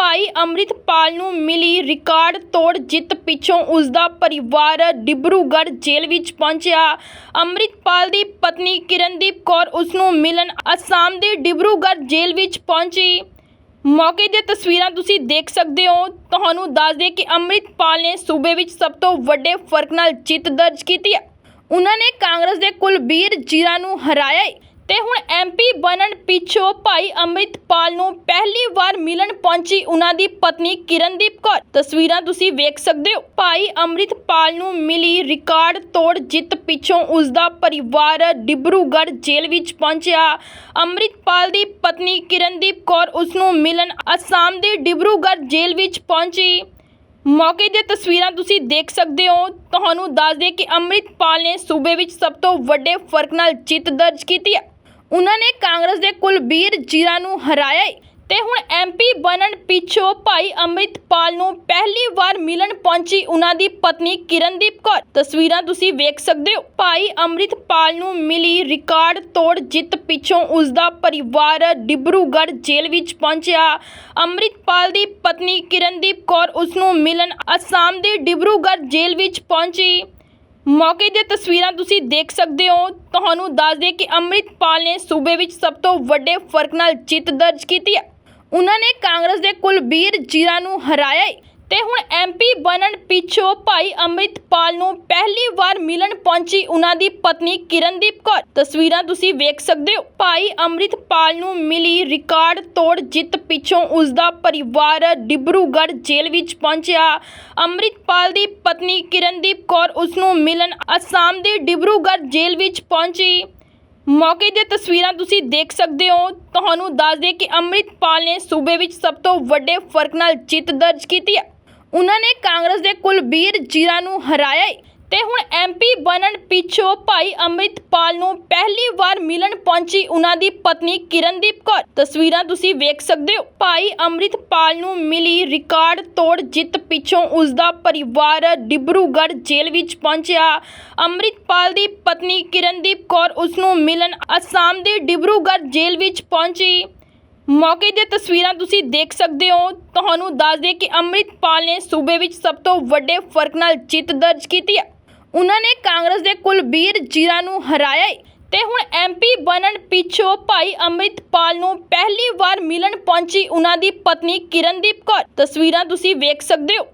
ਭਾਈ ਅੰਮ੍ਰਿਤਪਾਲ ਨੂੰ ਮਿਲੀ ਰਿਕਾਰਡ ਤੋੜ, ਜਿੱਤ ਪਿੱਛੋਂ ਉਸਦਾ ਪਰਿਵਾਰ ਡਿਬਰੂਗੜ੍ਹ ਜੇਲ੍ਹ ਵਿੱਚ ਪਹੁੰਚਿਆ। ਅੰਮ੍ਰਿਤਪਾਲ ਦੀ ਪਤਨੀ ਕਿਰਨਦੀਪ ਕੌਰ ਉਸਨੂੰ ਮਿਲਣ ਅਸਾਮ ਦੇ ਡਿਬਰੂਗੜ੍ਹ ਜੇਲ੍ਹ ਵਿੱਚ ਪਹੁੰਚੀ। ਮੌਕੇ ਦੀਆਂ ਤਸਵੀਰਾਂ ਤੁਸੀਂ ਦੇਖ ਸਕਦੇ ਹੋ। ਤੁਹਾਨੂੰ ਦੱਸ ਦੇ ਕਿ ਅੰਮ੍ਰਿਤਪਾਲ ਨੇ ਸੂਬੇ ਵਿੱਚ ਸਭ ਤੋਂ ਵੱਡੇ ਫ਼ਰਕ ਨਾਲ ਜਿੱਤ ਦਰਜ ਕੀਤੀ ਹੈ। ਉਹਨਾਂ ਨੇ ਕਾਂਗਰਸ ਦੇ ਕੁਲਬੀਰ ਜੀਰਾ ਨੂੰ ਹਰਾਇਆ ਹੈ। ਤੇ ਹੁਣ ਐਮਪੀ ਬਣਨ ਪਿੱਛੋਂ ਭਾਈ ਅੰਮ੍ਰਿਤਪਾਲ ਨੂੰ ਪਹਿਲੀ ਵਾਰ ਮਿਲਣ ਪਹੁੰਚੀ ਉਹਨਾਂ ਦੀ ਪਤਨੀ ਕਿਰਨਦੀਪ ਕੌਰ। ਤਸਵੀਰਾਂ ਤੁਸੀਂ ਵੇਖ ਸਕਦੇ ਹੋ। ਭਾਈ ਅੰਮ੍ਰਿਤਪਾਲ ਨੂੰ ਮਿਲੀ ਰਿਕਾਰਡ ਤੋੜ, ਜਿੱਤ ਪਿੱਛੋਂ ਉਸ ਦਾ ਪਰਿਵਾਰ ਡਿਬਰੂਗੜ੍ਹ ਜੇਲ੍ਹ ਵਿੱਚ ਪਹੁੰਚਿਆ। ਅੰਮ੍ਰਿਤਪਾਲ ਦੀ ਪਤਨੀ ਕਿਰਨਦੀਪ ਕੌਰ ਉਸ ਨੂੰ ਮਿਲਣ ਅਸਾਮ ਦੇ ਡਿਬਰੂਗੜ੍ਹ ਜੇਲ੍ਹ ਵਿੱਚ ਪਹੁੰਚੀ। ਮੌਕੇ ਦੀਆਂ ਤਸਵੀਰਾਂ ਤੁਸੀਂ ਦੇਖ ਸਕਦੇ ਹੋ। ਤੁਹਾਨੂੰ ਦੱਸ ਦੇ ਕਿ ਅੰਮ੍ਰਿਤਪਾਲ ਨੇ ਸੂਬੇ ਵਿੱਚ ਸਭ ਤੋਂ ਵੱਡੇ ਫ਼ਰਕ ਨਾਲ ਜਿੱਤ ਦਰਜ ਕੀਤੀ ਉਨ੍ਹਾਂ ਨੇ ਕਾਂਗਰਸ ਦੇ ਕੁਲਬੀਰ ਜੀਰਾ ਨੂੰ ਹਰਾਇਆ ਤੇ ਹੁਣ ਐਮਪੀ ਬਣਨ ਪਿੱਛੋਂ ਭਾਈ ਅੰਮ੍ਰਿਤਪਾਲ ਨੂੰ ਪਹਿਲੀ ਵਾਰ ਮਿਲਣ ਪਹੁੰਚੀ ਉਹਨਾਂ ਦੀ ਪਤਨੀ ਕਿਰਨਦੀਪ ਕੌਰ। ਤਸਵੀਰਾਂ ਤੁਸੀਂ ਵੇਖ ਸਕਦੇ ਹੋ। ਭਾਈ ਅੰਮ੍ਰਿਤਪਾਲ ਨੂੰ ਮਿਲੀ ਰਿਕਾਰਡ ਤੋੜ ਜਿੱਤ ਪਿੱਛੋਂ ਉਸ ਦਾ ਪਰਿਵਾਰ ਡਿਬਰੂਗੜ੍ਹ ਜੇਲ੍ਹ ਵਿੱਚ ਪਹੁੰਚਿਆ। ਅੰਮ੍ਰਿਤਪਾਲ ਦੀ ਪਤਨੀ ਕਿਰਨਦੀਪ ਕੌਰ ਉਸ ਨੂੰ ਮਿਲਣ ਅਸਾਮ ਦੇ ਡਿਬਰੂਗੜ੍ਹ ਜੇਲ੍ਹ ਵਿੱਚ ਪਹੁੰਚੀ। ਮੌਕੇ ਦੀਆਂ ਤਸਵੀਰਾਂ ਤੁਸੀਂ ਦੇਖ ਸਕਦੇ ਹੋ। ਤੁਹਾਨੂੰ ਦੱਸ ਦੇ ਕਿ ਅੰਮ੍ਰਿਤਪਾਲ ਨੇ ਸੂਬੇ ਵਿੱਚ ਸਭ ਤੋਂ ਵੱਡੇ ਫ਼ਰਕ ਨਾਲ ਜਿੱਤ ਦਰਜ ਕੀਤੀ ਹੈ। ਉਹਨਾਂ ਨੇ ਕਾਂਗਰਸ ਦੇ ਕੁਲਬੀਰ ਜੀਰਾ ਨੂੰ ਹਰਾਇਆ ਹੈ। ਤੇ ਹੁਣ ਐਮਪੀ ਬਣਨ ਪਿੱਛੋਂ ਭਾਈ ਅੰਮ੍ਰਿਤਪਾਲ ਨੂੰ ਪਹਿਲੀ ਵਾਰ ਮਿਲਣ ਪਹੁੰਚੀ ਉਹਨਾਂ ਦੀ ਪਤਨੀ ਕਿਰਨਦੀਪ ਕੌਰ। ਤਸਵੀਰਾਂ ਤੁਸੀਂ ਵੇਖ ਸਕਦੇ ਹੋ। ਭਾਈ ਅੰਮ੍ਰਿਤਪਾਲ ਨੂੰ ਮਿਲੀ ਰਿਕਾਰਡ ਤੋੜ, ਜਿੱਤ ਪਿੱਛੋਂ ਉਸ ਦਾ ਪਰਿਵਾਰ ਡਿਬਰੂਗੜ੍ਹ ਜੇਲ੍ਹ ਵਿੱਚ ਪਹੁੰਚਿਆ। ਅੰਮ੍ਰਿਤਪਾਲ ਦੀ ਪਤਨੀ ਕਿਰਨਦੀਪ ਕੌਰ ਉਸ ਨੂੰ ਮਿਲਣ ਅਸਾਮ ਦੇ ਡਿਬਰੂਗੜ੍ਹ ਜੇਲ੍ਹ ਵਿੱਚ ਪਹੁੰਚੀ। ਮੌਕੇ ਦੀਆਂ ਤਸਵੀਰਾਂ ਤੁਸੀਂ ਦੇਖ ਸਕਦੇ ਹੋ। ਤੁਹਾਨੂੰ ਦੱਸ ਦੇ ਕਿ ਅੰਮ੍ਰਿਤਪਾਲ ਨੇ ਸੂਬੇ ਵਿੱਚ ਸਭ ਤੋਂ ਵੱਡੇ ਫ਼ਰਕ ਨਾਲ ਜਿੱਤ ਦਰਜ ਕੀਤੀ ਉਨ੍ਹਾਂ ਨੇ ਕਾਂਗਰਸ ਦੇ ਕੁਲਬੀਰ ਜੀਰਾ ਨੂੰ ਹਰਾਇਆ ਤੇ ਹੁਣ ਐਮਪੀ ਬਣਨ ਪਿੱਛੋਂ ਭਾਈ ਅੰਮ੍ਰਿਤਪਾਲ ਨੂੰ ਪਹਿਲੀ ਵਾਰ ਮਿਲਣ ਪਹੁੰਚੀ ਉਨ੍ਹਾਂ ਦੀ ਪਤਨੀ ਕਿਰਨਦੀਪ ਕੌਰ। ਤਸਵੀਰਾਂ ਤੁਸੀਂ ਵੇਖ ਸਕਦੇ ਹੋ। ਭਾਈ ਅੰਮ੍ਰਿਤਪਾਲ ਨੂੰ ਮਿਲੀ ਰਿਕਾਰਡ ਤੋੜ ਜਿੱਤ ਪਿੱਛੋਂ ਉਸ ਦਾ ਪਰਿਵਾਰ ਡਿਬਰੂਗੜ੍ਹ ਜੇਲ੍ਹ ਵਿੱਚ ਪਹੁੰਚਿਆ। ਅੰਮ੍ਰਿਤਪਾਲ ਦੀ ਪਤਨੀ ਕਿਰਨਦੀਪ ਕੌਰ ਉਸ ਨੂੰ ਮਿਲਣ ਅਸਾਮ ਦੇ ਡਿਬਰੂਗੜ੍ਹ ਜੇਲ੍ਹ ਵਿੱਚ ਪਹੁੰਚੀ। ਮੌਕੇ ਦੀਆਂ ਤਸਵੀਰਾਂ ਤੁਸੀਂ ਦੇਖ ਸਕਦੇ ਹੋ। ਤੁਹਾਨੂੰ ਦੱਸ ਦੇ ਕਿ ਅੰਮ੍ਰਿਤਪਾਲ ਨੇ ਸੂਬੇ ਵਿੱਚ ਸਭ ਤੋਂ ਵੱਡੇ ਫ਼ਰਕ ਨਾਲ ਜਿੱਤ ਦਰਜ ਕੀਤੀ ਹੈ। ਉਹਨਾਂ ਨੇ ਕਾਂਗਰਸ ਦੇ ਕੁਲਬੀਰ ਜੀਰਾ ਨੂੰ ਹਰਾਇਆ ਤੇ ਹੁਣ ਐਮਪੀ ਬਣਨ ਪਿੱਛੋਂ ਭਾਈ ਅੰਮ੍ਰਿਤਪਾਲ ਨੂੰ ਪਹਿਲੀ ਵਾਰ ਮਿਲਣ ਪਹੁੰਚੀ ਉਹਨਾਂ ਦੀ ਪਤਨੀ ਕਿਰਨਦੀਪ ਕੌਰ। ਤਸਵੀਰਾਂ ਤੁਸੀਂ ਵੇਖ ਸਕਦੇ ਹੋ।